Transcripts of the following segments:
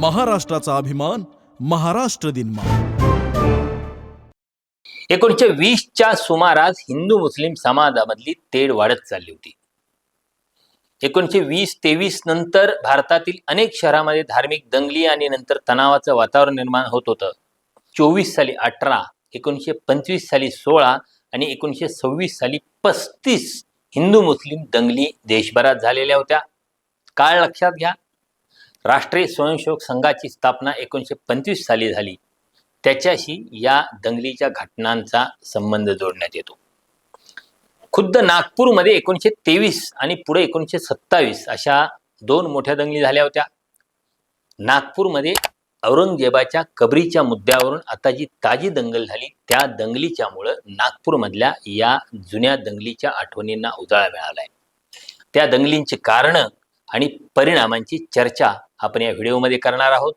महाराष्ट्राचा अभिमान महाराष्ट्र दिन एकोणीसशे वीसच्या सुमारास हिंदू मुस्लिम समाजामधली तेढ वाढत चालली होती. एकोणीसशे वीस तेवीस नंतर भारतातील अनेक शहरामध्ये धार्मिक दंगली आणि नंतर तणावाचं वातावरण निर्माण होत होतं. चोवीस साली अठरा एकोणीसशे पंचवीस साली सोळा आणि एकोणीसशे सव्वीस साली पस्तीस हिंदू मुस्लिम दंगली देशभरात झालेल्या होत्या. काळ लक्षात घ्या राष्ट्रीय स्वयंसेवक संघाची स्थापना एकोणीसशे पंचवीस साली झाली. त्याच्याशी या दंगलीच्या घटनांचा संबंध जोडण्यात येतो. खुद्द नागपूरमध्ये एकोणीसशे तेवीस आणि पुढे एकोणीसशे सत्तावीस अशा दोन मोठ्या दंगली झाल्या होत्या. नागपूरमध्ये औरंगजेबाच्या कबरीच्या मुद्द्यावरून आता जी ताजी दंगल झाली त्या दंगलीच्यामुळं नागपूरमधल्या या जुन्या दंगलीच्या आठवणींना उजाळा मिळालाय. त्या दंगलींची कारणं आणि परिणामांची चर्चा आपण या व्हिडिओमध्ये करणार आहोत.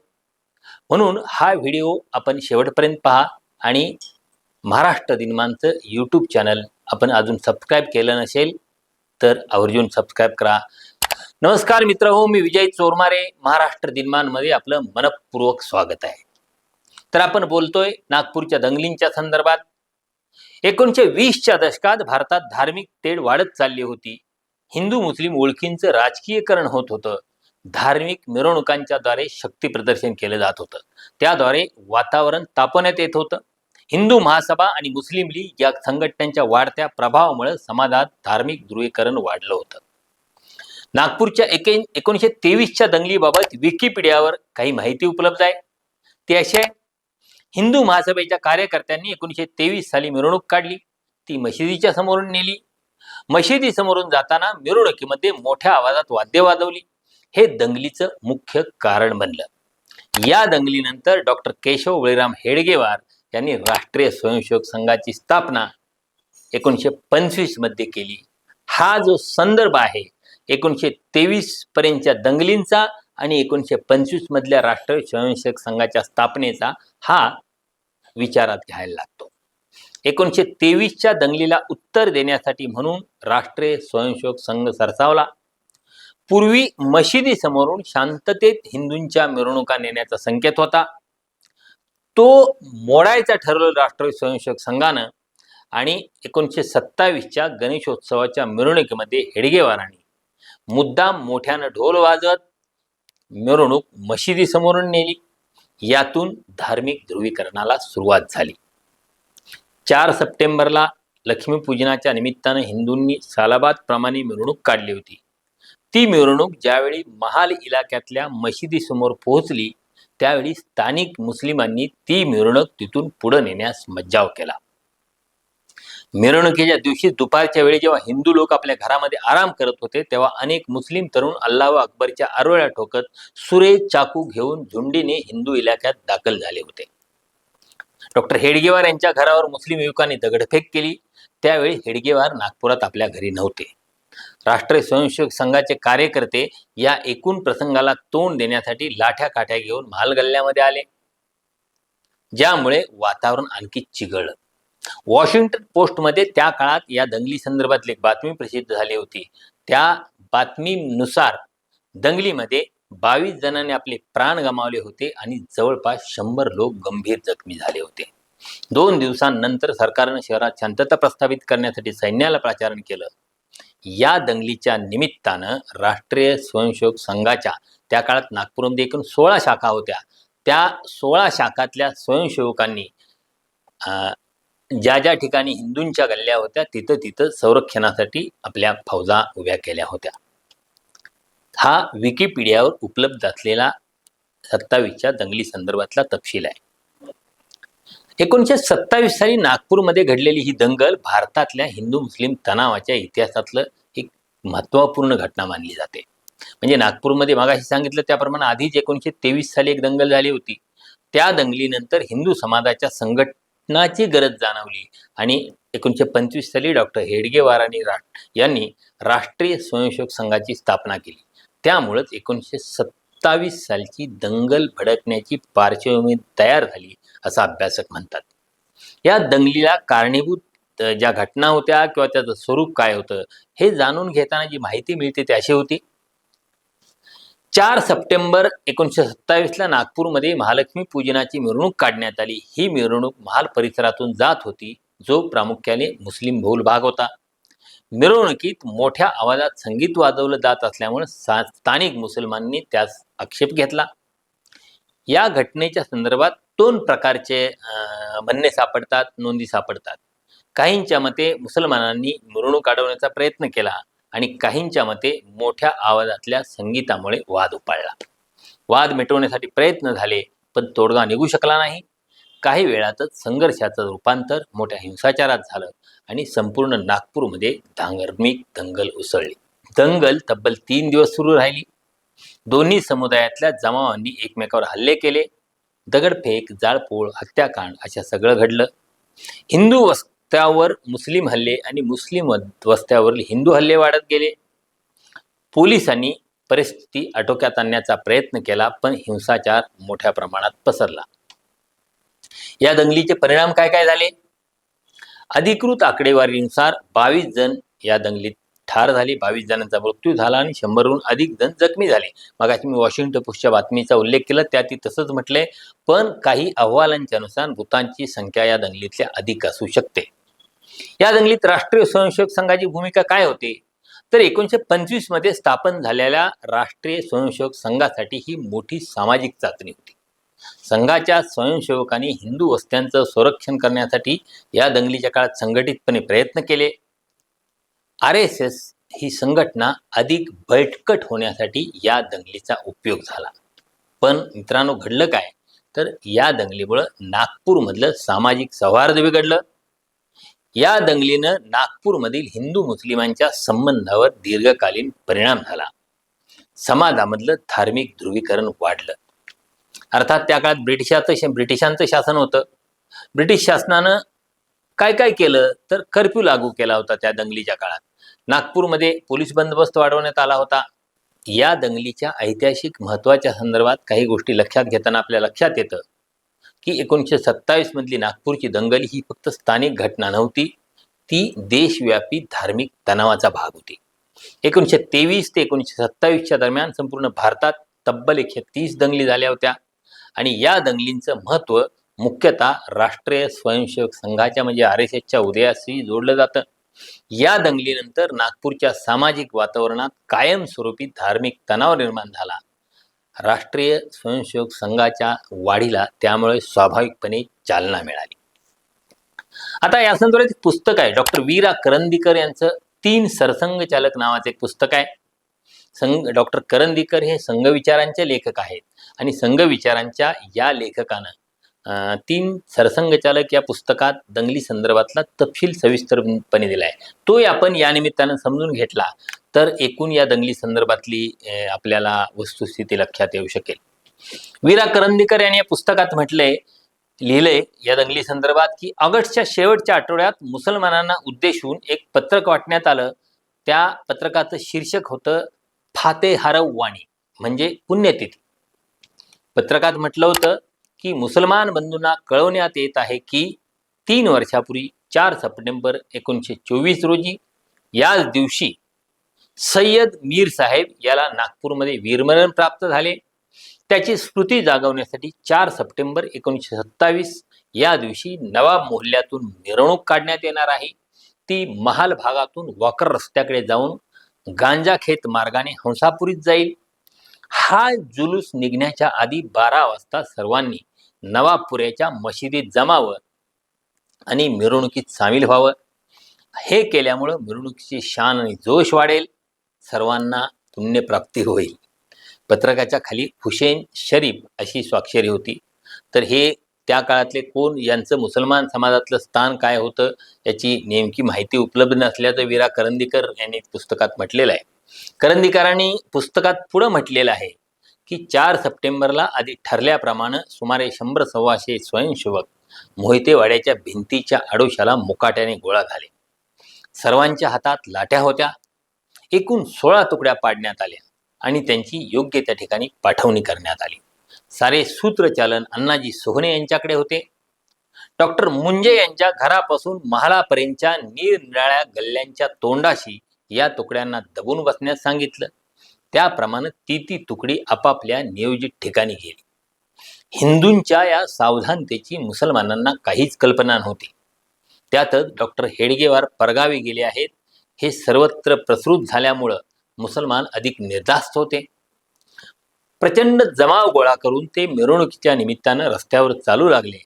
म्हणून हा व्हिडिओ आपण शेवटपर्यंत पहा आणि महाराष्ट्र दिनमानचं यूट्यूब चॅनल आपण अजून सबस्क्राईब केलं नसेल तर आवर्जून सबस्क्राईब करा. नमस्कार मित्र हो मी विजय चोरमारे. महाराष्ट्र दिनमानमध्ये आपलं मनपूर्वक स्वागत आहे. तर आपण बोलतोय नागपूरच्या दंगलींच्या संदर्भात. एकोणीसशे वीसच्या दशकात भारतात धार्मिक तेढ वाढत चालली होती. हिंदू मुस्लिम ओळखींचं राजकीयकरण होत होतं. धार्मिक मिरवणुकांच्या द्वारे शक्ती प्रदर्शन केलं जात होतं. त्याद्वारे वातावरण तापवण्यात येत होतं. हिंदू महासभा आणि मुस्लिम लीग या संघटनांच्या वाढत्या प्रभावामुळे समाजात धार्मिक ध्रुवीकरण वाढलं होतं. नागपूरच्या एके एकोणीसशे तेवीसच्या दंगलीबाबत विकिपीडियावर काही माहिती उपलब्ध आहे. ती अशी आहे. हिंदू महासभेच्या कार्यकर्त्यांनी एकोणीसशे तेवीस साली मिरवणूक काढली. ती मशिदीच्या समोरून नेली. मशिदी समोरून जाताना मिरवणुकीमध्ये मोठ्या आवाजात वाद्य वाजवली. हे दंगलीचं मुख्य कारण बनलं. या दंगलीनंतर डॉक्टर केशव बळीराम हेडगेवार यांनी राष्ट्रीय स्वयंसेवक संघाची स्थापना एकोणीसशे पंचवीसमध्ये केली. हा जो संदर्भ आहे एकोणीसशे तेवीस पर्यंतच्या दंगलींचा आणि एकोणीसशे पंचवीस मधल्या राष्ट्रीय स्वयंसेवक संघाच्या स्थापनेचा हा विचारात घ्यायला लागतो. एकोणीसशे तेवीसच्या दंगलीला उत्तर देण्यासाठी म्हणून राष्ट्रीय स्वयंसेवक संघ सरसावला. पूर्वी मशिदी समोरून शांततेत हिंदूंच्या मिरवणुका नेण्याचा संकेत होता. तो मोडायचा ठरवलं राष्ट्रीय स्वयंसेवक संघानं आणि एकोणीसशे सत्तावीसच्या गणेशोत्सवाच्या मिरवणुकीमध्ये हेडगेवारांनी मुद्दाम मोठ्यानं ढोल वाजवत मिरवणूक मशिदी समोरून नेली. यातून धार्मिक ध्रुवीकरणाला सुरुवात झाली. चार सप्टेंबरला लक्ष्मीपूजनाच्या निमित्तानं हिंदूंनी सालाबाद प्रमाणे मिरवणूक काढली होती. ती मिरवणूक ज्यावेळी महाल इलाक्यातल्या मशिदीसमोर पोहोचली त्यावेळी स्थानिक मुस्लिमांनी ती मिरवणूक तिथून पुढे नेण्यास मज्जाव केला. मिरवणुकीच्या दिवशी दुपारच्या वेळी जेव्हा हिंदू लोक आपल्या घरामध्ये आराम करत होते तेव्हा अनेक मुस्लिम तरुण अल्लाह अकबरच्या आरोळ्या ठोकत सुरे चाकू घेऊन झुंडीने हिंदू इलाक्यात दाखल झाले होते. डॉक्टर हेडगेवार यांच्या घरावर मुस्लिम युवकांनी दगडफेक केली. त्यावेळी हेडगेवार नागपुरात आपल्या घरी नव्हते. राष्ट्रीय स्वयंसेवक संघाचे कार्यकर्ते या एकूण प्रसंगाला तोंड देण्यासाठी लाठ्या काठ्या घेऊन महालगल्ल्यामध्ये आले. ज्यामुळे वातावरण आणखी चिघळलं वॉशिंग्टन पोस्टमध्ये त्या काळात या दंगली संदर्भातली एक बातमी प्रसिद्ध झाली होती. त्या बातमीनुसार दंगलीमध्ये बावीस जणांनी आपले प्राण गमावले होते आणि जवळपास शंभर लोक गंभीर जखमी झाले होते. दोन दिवसांनंतर सरकारनं शहरात शांतता प्रस्थापित करण्यासाठी सैन्याला प्राचारण केलं. या दंगलीच्या निमित्तानं राष्ट्रीय स्वयंसेवक संघाच्या त्या काळात नागपूरमध्ये एकूण सोळा शाखा होत्या. त्या सोळा शाखातल्या स्वयंसेवकांनी अं, ज्या ज्या ठिकाणी हिंदूंच्या गल्ल्या होत्या तिथं तिथं संरक्षणासाठी आपल्या फौजा उभ्या केल्या होत्या. हा विकिपीडियावर उपलब्ध असलेला सत्तावीसच्या दंगली संदर्भातला तपशील आहे. एकोणीसशे सत्तावीस साली नागपूरमध्ये घडलेली ही दंगल भारतातल्या हिंदू मुस्लिम तणावाच्या इतिहासातलं एक महत्त्वपूर्ण घटना मानली जाते. म्हणजे नागपूरमध्ये मागाशी सांगितलं त्याप्रमाणे आधीच एकोणीसशे तेवीस साली एक दंगल झाली होती त्या दंगलीनंतर हिंदू समाजाच्या संघटनाची गरज जाणवली आणि एकोणीसशे पंचवीस साली डॉक्टर हेडगेवारांनी रा यांनी राष्ट्रीय स्वयंसेवक संघाची स्थापना केली. त्यामुळंच एकोणीसशे सत्तावीस सालची दंगल भडकण्याची पार्श्वभूमी तयार झाली. असं अभ्यासक म्हणतात. या दंगलीला कारणीभूत ज्या घटना होत्या किंवा त्याचं स्वरूप काय होतं हे जाणून घेताना जी माहिती मिळते ती अशी होती. चार सप्टेंबर एकोणीसशे सत्तावीसला नागपूरमध्ये महालक्ष्मी पूजनाची मिरवणूक काढण्यात आली. ही मिरवणूक महाल परिसरातून जात होती जो प्रामुख्याने मुस्लिम बहुल भाग होता. मिरवणुकीत मोठ्या आवाजात संगीत वाजवलं जात असल्यामुळे सा- स्थानिक मुसलमानांनी त्यास आक्षेप घेतला. या घटनेच्या संदर्भात दोन प्रकारचे अं, म्हणणे सापडतात नोंदी सापडतात. काहींच्या मते मुसलमानांनी मिरवणूक अडवण्याचा प्रयत्न केला आणि काहींच्या मते मोठ्या आवाजातल्या संगीतामुळे वाद उपाळला वाद मिटवण्यासाठी प्रयत्न झाले पण तोडगा निघू शकला नाही. काही वेळातच संघर्षाचं रूपांतर मोठ्या हिंसाचारात झालं आणि संपूर्ण नागपूरमध्ये धांगर्मिक दंगल उसळली. दंगल तब्बल तीन दिवस सुरू राहिली. दोन्ही समुदायातल्या जमावांनी एकमेकावर हल्ले केले. दगडफेक जाळपोळ हत्याकांड अशा सगळं घडलं. हिंदू वस्त्यावर मुस्लिम हल्ले आणि मुस्लिम वस्त्यावरील हिंदू हल्ले वाढत गेले. पोलिसांनी परिस्थिती आटोक्यात आणण्याचा प्रयत्न केला पण हिंसाचार मोठ्या प्रमाणात पसरला. या दंगलीचे परिणाम काय काय झाले? अधिकृत आकडेवारीनुसार बावीस जण या दंगलीत ठार झाले बावीस जणांचा मृत्यू झाला आणि शंभरहून अधिक जण जखमी झाले. मगाशी मी वॉशिंग्टन पोस्टच्या बातमीचा उल्लेख केला त्यात तसंच म्हटलंय पण काही अहवालांच्या नुसार मृतांची संख्या या दंगलीतल्या अधिक असू शकते. या दंगलीत राष्ट्रीय स्वयंसेवक संघाची भूमिका काय होती? तर एकोणीसशे पंचवीसमध्ये स्थापन झालेल्या राष्ट्रीय स्वयंसेवक संघासाठी ही मोठी सामाजिक चाचणी होती. संघाच्या स्वयंसेवकांनी हिंदू वस्त्यांचं संरक्षण करण्यासाठी या दंगलीच्या काळात संघटितपणे प्रयत्न केले. आर एस एस ही संघटना अधिक बळकट होण्यासाठी या दंगलीचा उपयोग झाला. पण मित्रांनो घडलं काय? तर या दंगलीमुळं नागपूरमधलं सामाजिक सौहार्द बिघडलं. या दंगलीनं नागपूरमधील हिंदू मुस्लिमांच्या संबंधावर दीर्घकालीन परिणाम झाला. समाजामधलं धार्मिक ध्रुवीकरण वाढलं. अर्थात त्या काळात ब्रिटिशाचं ब्रिटिशांचं शासन होतं. ब्रिटिश शासनानं काय काय केलं? तर कर्फ्यू लागू केला होता त्या दंगलीच्या काळात. नागपूरमध्ये पोलीस बंदोबस्त वाढवण्यात आला होता. या दंगलीच्या ऐतिहासिक महत्त्वाच्या संदर्भात काही गोष्टी लक्षात घेताना आपल्या लक्षात येतं की एकोणीसशे सत्तावीसमधली नागपूरची दंगल ही फक्त स्थानिक घटना नव्हती ती देशव्यापी धार्मिक तणावाचा भाग होती. एकोणीसशे तेवीस ते एकोणीसशे सत्तावीसच्या दरम्यान संपूर्ण भारतात तब्बल एकशे तीस दंगली झाल्या होत्या आणि या दंगलींचं महत्त्व मुख्यतः राष्ट्रीय स्वयंसेवक संघाच्या म्हणजे आर एस एसच्या उदयाशी जोडलं जातं. या दंगलीनंतर नागपूरच्या सामाजिक वातावरणात कायमस्वरूपी धार्मिक तणाव निर्माण झाला. राष्ट्रीय स्वयंसेवक संघाच्या वाढीला त्यामुळे स्वाभाविकपणे चालना मिळाली. आता या संदर्भात एक पुस्तक आहे. डॉक्टर वीरा करंदीकर यांचं तीन सरसंघचालक नावाचं एक पुस्तक आहे. संघ डॉक्टर करंदीकर हे संघविचारांचे लेखक आहेत आणि संघविचारांच्या या लेखकानं तीन सरसंघचालक या पुस्तकात दंगली संदर्भातला तपशील सविस्तरपणे दिलाय. तोही आपण या निमित्तानं समजून घेतला तर एकूण या दंगली संदर्भातली आपल्याला वस्तुस्थिती लक्षात येऊ शकेल. वीरा करंदीकर यांनी या पुस्तकात म्हटलंय लिहिलंय या दंगली संदर्भात की ऑगस्टच्या शेवटच्या आठवड्यात मुसलमानांना उद्देशून एक पत्रक वाटण्यात आलं. त्या पत्रकाचं शीर्षक होतं फाते हरव वाणी म्हणजे पुण्यतिथी. पत्रकात म्हटलं होतं की मुसलमान बंधूंना कळवण्यात येत आहे की तीन वर्षापूर्वी चार सप्टेंबर एकोणीसशे चोवीस रोजी याच दिवशी सय्यद मीर साहेब याला नागपूरमध्ये वीरमरण प्राप्त झाले. त्याची स्मृती जागवण्यासाठी चार सप्टेंबर एकोणीसशे सत्तावीस या दिवशी नवाब मोहल्ल्यातून मिरवणूक काढण्यात येणार आहे. ती महाल भागातून वाकर रस्त्याकडे जाऊन गांजाखेत मार्गाने हंसापुरीत जाईल. हा जुलूस निघण्याच्या आधी बारा वाजता सर्वांनी नवापुऱ्याच्या मशिदीत जमावं आणि मिरवणुकीत सामील व्हावं. हे केल्यामुळं मिरवणुकीची शान आणि जोश वाढेल. सर्वांना पुण्यप्राप्ती होईल. पत्रकाच्या खाली हुसेन शरीफ अशी स्वाक्षरी होती. तर हे त्या काळातले कोण? यांचं मुसलमान समाजातलं स्थान काय होतं? याची नेमकी माहिती उपलब्ध नसल्याचं वीरा करंदीकर यांनी पुस्तकात म्हटलेलं आहे. करंदीकरांनी पुस्तकात पुढं म्हटलेलं आहे की चार सप्टेंबरला आधी ठरल्याप्रमाणे सुमारे शंभर सव्वाशे स्वयंसेवक मोहितेवाड्याच्या भिंतीच्या आडोशाला मुकाट्याने गोळा झाले. सर्वांच्या हातात लाट्या होत्या. एकूण सोळा तुकड्या पाडण्यात आल्या आणि त्यांची योग्य त्या ठिकाणी पाठवणी करण्यात आली. सारे सूत्रचालन अण्णाजी सोहने यांच्याकडे होते. डॉक्टर मुंजे यांच्या घरापासून महालापर्यंतच्या निरनिराळ्या गल्ल्यांच्या तोंडाशी या तुकड्यांना दबून बसण्यास सांगितलं. त्याप्रमाणे ती ती तुकडी आपापल्या नियोजित ठिकाणी गेली. हिंदूंच्या या सावधानतेची मुसलमानांना काहीच कल्पना नव्हती. त्यातच डॉक्टर हेडगेवार परगावी गेले आहेत. हे सर्वत्र प्रसृत झाल्यामुळं मुसलमान अधिक निर्धास्त होते. प्रचंड जमाव गोळा करून ते मिरवणुकीच्या निमित्तानं रस्त्यावर चालू लागले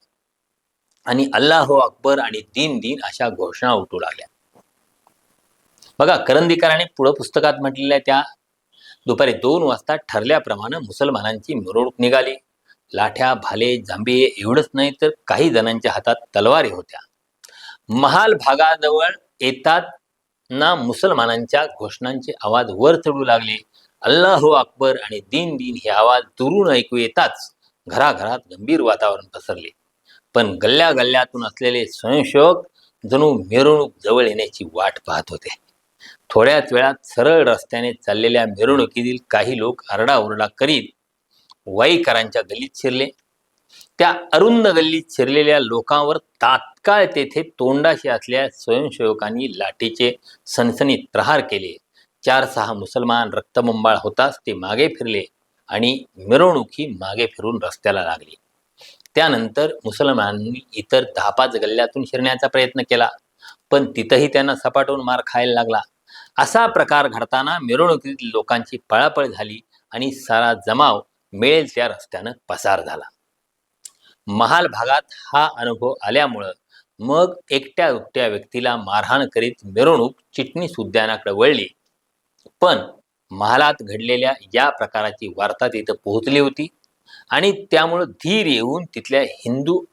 आणि अल्लाह अकबर आणि दिन दिन अशा घोषणा उठू लागल्या. बघा करंदीकरांनी पुढं पुस्तकात म्हटलेल्या त्या दुपारी दोन वाजता ठरल्याप्रमाणे मुसलमानांची मिरवणूक निघाली. लाठ्या भाले जांभे एवढंच नाही तर काही जणांच्या हातात तलवारी होत्या. महाल भागाजवळ येतात ना मुसलमानांच्या घोषणांचे आवाज वर चढू लागले. अल्लाह अकबर आणि दिन दिन हे आवाज दुरून ऐकू येताच घराघरात गंभीर वातावरण पसरले. पण गल्ल्या गल्ल्यातून असलेले स्वयंसेवक जणू मिरवणूक जवळ येण्याची वाट पाहत होते. थोड्याच वेळात सरळ रस्त्याने चाललेल्या मिरवणुकीतील काही लोक आरडाओरडा करीत वाईकरांच्या गल्लीत शिरले. त्या अरुंद गल्लीत शिरलेल्या लोकांवर तात्काळ तेथे तोंडाशी असल्या स्वयंसेवकांनी लाठीचे सनसनीत प्रहार केले. चार सहा मुसलमान रक्तबंबाळ होताच ते मागे फिरले आणि मिरवणूक ही मागे फिरून रस्त्याला लागली. त्यानंतर मुसलमानांनी इतर दहा पाच गल्ल्यातून शिरण्याचा प्रयत्न केला पण तिथंही त्यांना सपाटून मार खायला लागला. असा प्रकार घडताना मिरवणुकीतील लोकांची पळापळ झाली आणि सारा जमाव मिळेल त्या रस्त्यानं पसार झाला. महाल भागात हा अनुभव आल्यामुळं मग एकट्या दुकट्या व्यक्तीला मारहाण करीत मिरवणूक चिटणीस उद्यानाकडे वळली. पण महालात घडलेल्या या प्रकाराची वार्ता तिथं पोहोचली होती आणि त्यामुळं धीर येऊन तिथल्या हिंदू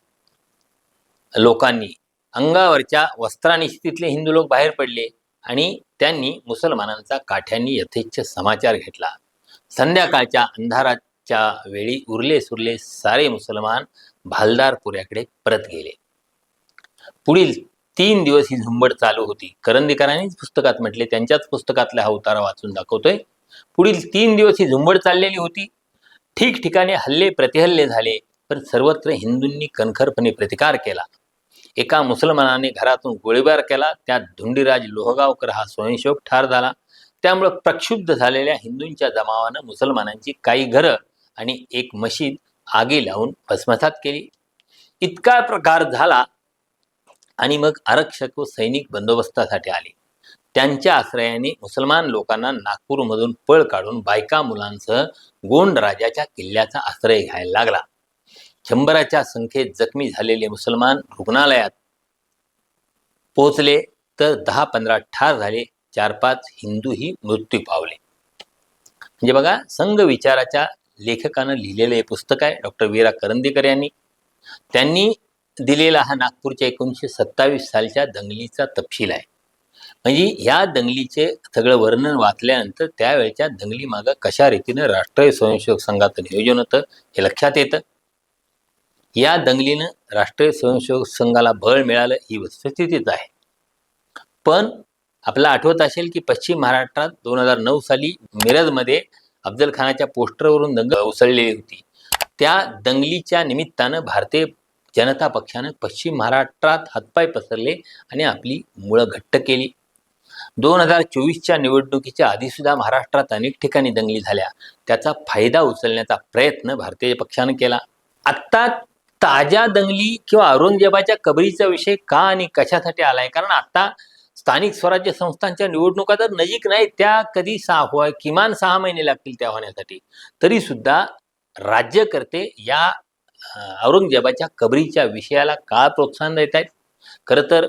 लोकांनी अंगावरच्या वस्त्रानिशी तिथले हिंदू लोक बाहेर पडले आणि त्यांनी मुसलमानांचा काठ्यांनी यथेच्छ समाचार घेतला. संध्याकाळच्या अंधाराच्या वेळी उरले सुरले सारे मुसलमान भालदारपुऱ्याकडे परत गेले. पुढील तीन दिवस ही झुंबड चालू होती. करंदीकरांनीच पुस्तकात म्हटले त्यांच्याच पुस्तकातला हा उतारा वाचून दाखवतोय. पुढील तीन दिवस ही झुंबड चाललेली होती. ठिकठिकाणी हल्ले प्रतिहल्ले झाले पण सर्वत्र हिंदूंनी कणखरपणे प्रतिकार केला. एका मुसलमानाने घरातून गोळीबार केला. त्यात धुंडीराज लोहगावकर हा स्वयंसेवक ठार झाला. त्यामुळं प्रक्षुब्ध झालेल्या हिंदूंच्या जमावानं मुसलमानांची काही घरं आणि एक मशीद आगी लावून भस्मसात केली. इतका प्रकार झाला आणि मग आरक्षक व सैनिक बंदोबस्तासाठी आले. त्यांच्या आश्रयाने मुसलमान लोकांना नागपूरमधून पळ काढून बायका मुलांसह गोंड राजाच्या किल्ल्याचा आश्रय घ्यायला लागला. शंभराच्या संख्येत जखमी झालेले मुसलमान रुग्णालयात पोहोचले तर दहा पंधरा ठार झाले चार पाच हिंदूही मृत्यू पावले. म्हणजे बघा संघ विचाराच्या लेखकानं लिहिलेलं हे पुस्तक आहे डॉक्टर वीरा करंदीकर यांनी. त्यांनी दिलेला हा नागपूरच्या एकोणीसशे सत्तावीस सालच्या दंगलीचा तपशील आहे. म्हणजे या दंगलीचे सगळं वर्णन वाचल्यानंतर त्यावेळच्या दंगलीमागं कशा रीतीनं राष्ट्रीय स्वयंसेवक संघाचं नियोजन होतं हे लक्षात येतं. या दंगलीनं राष्ट्रीय स्वयंसेवक संघाला बळ मिळालं ही वस्तुस्थितीच आहे. पण आपला आठवत असेल की पश्चिम महाराष्ट्रात दोन हजार नऊ साली मिरजमध्ये अफजल खानाच्या पोस्टरवरून दंगल उसळलेली होती. त्या दंगलीच्या निमित्तानं भारतीय जनता पक्षानं पश्चिम महाराष्ट्रात हातपाय पसरले आणि आपली मुळं घट्ट केली. दोन हजार चोवीसच्या निवडणुकीच्या आधीसुद्धा महाराष्ट्रात अनेक ठिकाणी दंगली झाल्या. त्याचा फायदा उचलण्याचा प्रयत्न भारतीय पक्षानं केला. आत्ता ताज्या दंगली किंवा औरंगजेबाच्या कबरीचा विषय का आणि कशासाठी आलाय? कारण आता स्थानिक स्वराज्य संस्थांच्या निवडणुका तर नजीक नाही त्या कधी सहा हो किमान सहा महिने लागतील त्या होण्यासाठी. तरी सुद्धा राज्यकर्ते या औरंगजेबाच्या कबरीच्या विषयाला का प्रोत्साहन देत आहेत. खरं तर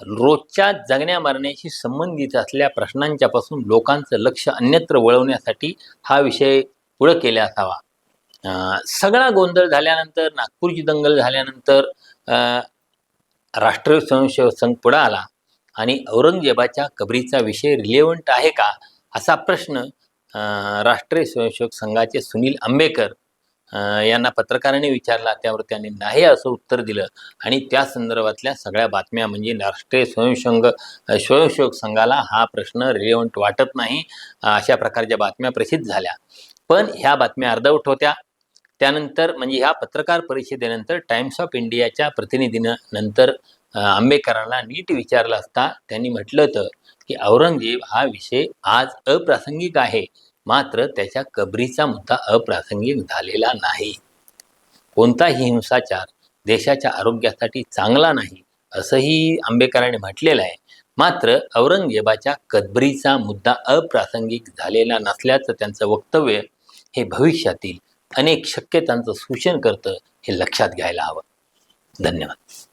रोजच्या जगण्या मरण्याशी संबंधित असलेल्या प्रश्नांच्यापासून लोकांचं लक्ष अन्यत्र वळवण्यासाठी हा विषय पुढं केला असावा. सगळा गोंधळ झाल्यानंतर नागपूरची दंगल झाल्यानंतर राष्ट्रीय स्वयंसेवक संघ पुढं आला. आणि औरंगजेबाच्या कबरीचा विषय रिलेवंट आहे का? असा प्रश्न राष्ट्रीय स्वयंसेवक संघाचे सुनील आंबेकर यांना पत्रकारांनी विचारला. त्यावर त्यांनी नाही असं उत्तर दिलं. आणि त्या संदर्भातल्या सगळ्या बातम्या म्हणजे राष्ट्रीय स्वयंसंघ स्वयंसेवक संघाला हा प्रश्न रिलेवंट वाटत नाही अशा प्रकारच्या बातम्या प्रसिद्ध झाल्या. पण ह्या बातम्या अर्धवट होत्या. त्यानंतर म्हणजे ह्या पत्रकार परिषदेनंतर टाइम्स ऑफ इंडियाच्या प्रतिनिधीनं नंतर आंबेकरांना आंबेडकरांना नीट विचारलं असता त्यांनी म्हटलं होतं की औरंगजेब हा विषय आज अप्रासंगिक आहे. मात्र त्याच्या कबरीचा मुद्दा अप्रासंगिक झालेला नाही. कोणताही हिंसाचार देशाच्या आरोग्यासाठी चांगला नाही असंही आंबेडकरांनी म्हटलेलं आहे. मात्र औरंगजेबाच्या कबरीचा मुद्दा अप्रासंगिक झालेला नसल्याचं त्यांचं वक्तव्य हे भविष्यातील अनेक शक्यतांचं सूचन करतं हे लक्षात घ्यायला हवं. धन्यवाद.